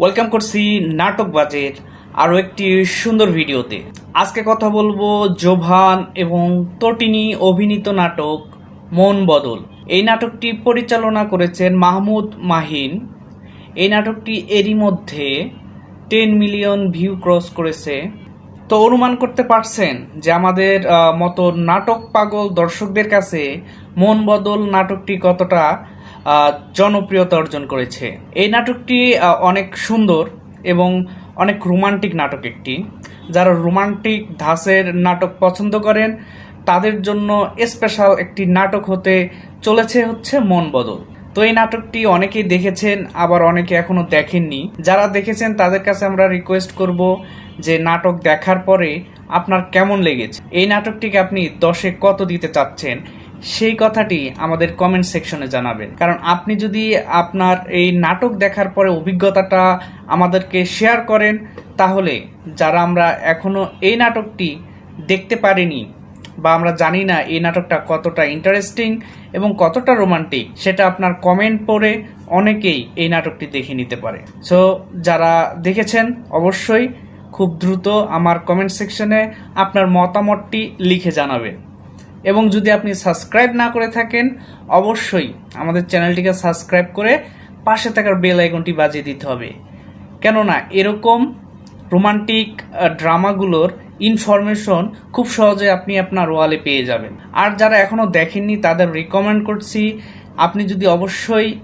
Welcome করছি নাটক বাজের আরও একটি সুন্দর ভিডিওতে। আজকে কথা বলব জোভান এবং তটিনী অভিনীত নাটক মন বদল। এই নাটকটি পরিচালনা করেছেন মাহমুদ মাহিন। এই নাটকটি এরই মধ্যে টেন মিলিয়ন ভিউ ক্রস করেছে। তো অনুমান করতে পারছেন যে আমাদের মতো নাটক পাগল দর্শকদের কাছে মন বদল নাটকটি কতটা জনপ্রিয়তা অর্জন করেছে। এই নাটকটি অনেক সুন্দর এবং অনেক রোমান্টিক নাটক একটি। যারা রোমান্টিক ধাঁচের নাটক পছন্দ করেন, তাদের জন্য স্পেশাল একটি নাটক হতে চলেছে হচ্ছে মন বদল। তো এই নাটকটি অনেকেই দেখেছেন, আবার অনেকে এখনও দেখেননি। যারা দেখেছেন, তাদের কাছে আমরা রিকোয়েস্ট করব যে নাটক দেখার পরে আপনার কেমন লেগেছে? এই নাটকটিকে আপনি দশে কত দিতে চাচ্ছেন? সেই কথাটি আমাদের কমেন্ট সেকশনে জানাবেন। কারণ আপনি যদি আপনার এই নাটক দেখার পরে অভিজ্ঞতাটা আমাদেরকে শেয়ার করেন, তাহলে যারা আমরা এখনও এই নাটকটি দেখতে পারিনি বা আমরা জানি না এই নাটকটা কতটা ইন্টারেস্টিং এবং কতটা রোমান্টিক সেটা আপনার কমেন্ট পড়ে অনেকেই এই নাটকটি দেখে নিতে পারে। সো যারা দেখেছেন, অবশ্যই খুব দ্রুত আমার কমেন্ট সেকশনে আপনার মতামতটি লিখে জানাবেন। এবং যদি আপনি সাবস্ক্রাইব না করে থাকেন, অবশ্যই আমাদের চ্যানেলটিকে সাবস্ক্রাইব করে পাশে থাকার বেল আইকনটি বাজিয়ে দিতে হবে। কেননা এরকম রোমান্টিক ড্রামাগুলোর ইনফরমেশন খুব সহজে আপনি আপনার ওয়ালে পেয়ে যাবেন। আর যারা এখনও দেখেননি, তাদের রিকমেন্ড করছি, আপনি যদি অবশ্যই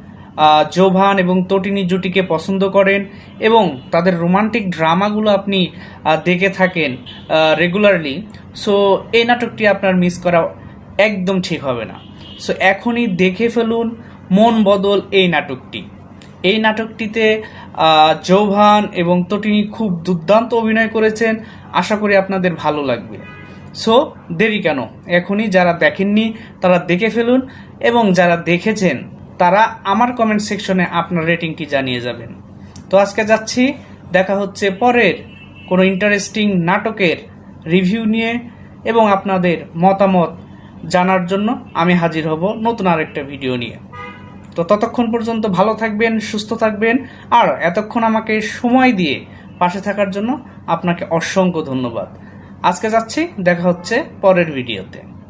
জোভান এবং তটিনী জুটিকে পছন্দ করেন এবং তাদের রোমান্টিক ড্রামাগুলো আপনি দেখে থাকেন রেগুলারলি সো এই নাটকটি আপনার মিস করা একদম ঠিক হবে না। সো এখনই দেখে ফেলুন মন বদল এই নাটকটি। এই নাটকটিতে জৌভান এবং তটিনী খুব দুর্দান্ত অভিনয় করেছেন। আশা করি আপনাদের ভালো লাগবে। সো দেরি কেন? এখনই যারা দেখেননি, তারা দেখে ফেলুন এবং যারা দেখেছেন তারা আমার কমেন্ট সেকশনে আপনার রেটিংটি জানিয়ে যাবেন। তো আজকে যাচ্ছি, দেখা হচ্ছে পরের কোনো ইন্টারেস্টিং নাটকের রিভিউ নিয়ে এবং আপনাদের মতামত জানার জন্য আমি হাজির হব নতুন আরেকটা ভিডিও নিয়ে। তো ততক্ষণ পর্যন্ত ভালো থাকবেন, সুস্থ থাকবেন, আর এতক্ষণ আমাকে সময় দিয়ে পাশে থাকার জন্য আপনাকে অসংখ্য ধন্যবাদ। আজকে যাচ্ছি, দেখা হচ্ছে পরের ভিডিওতে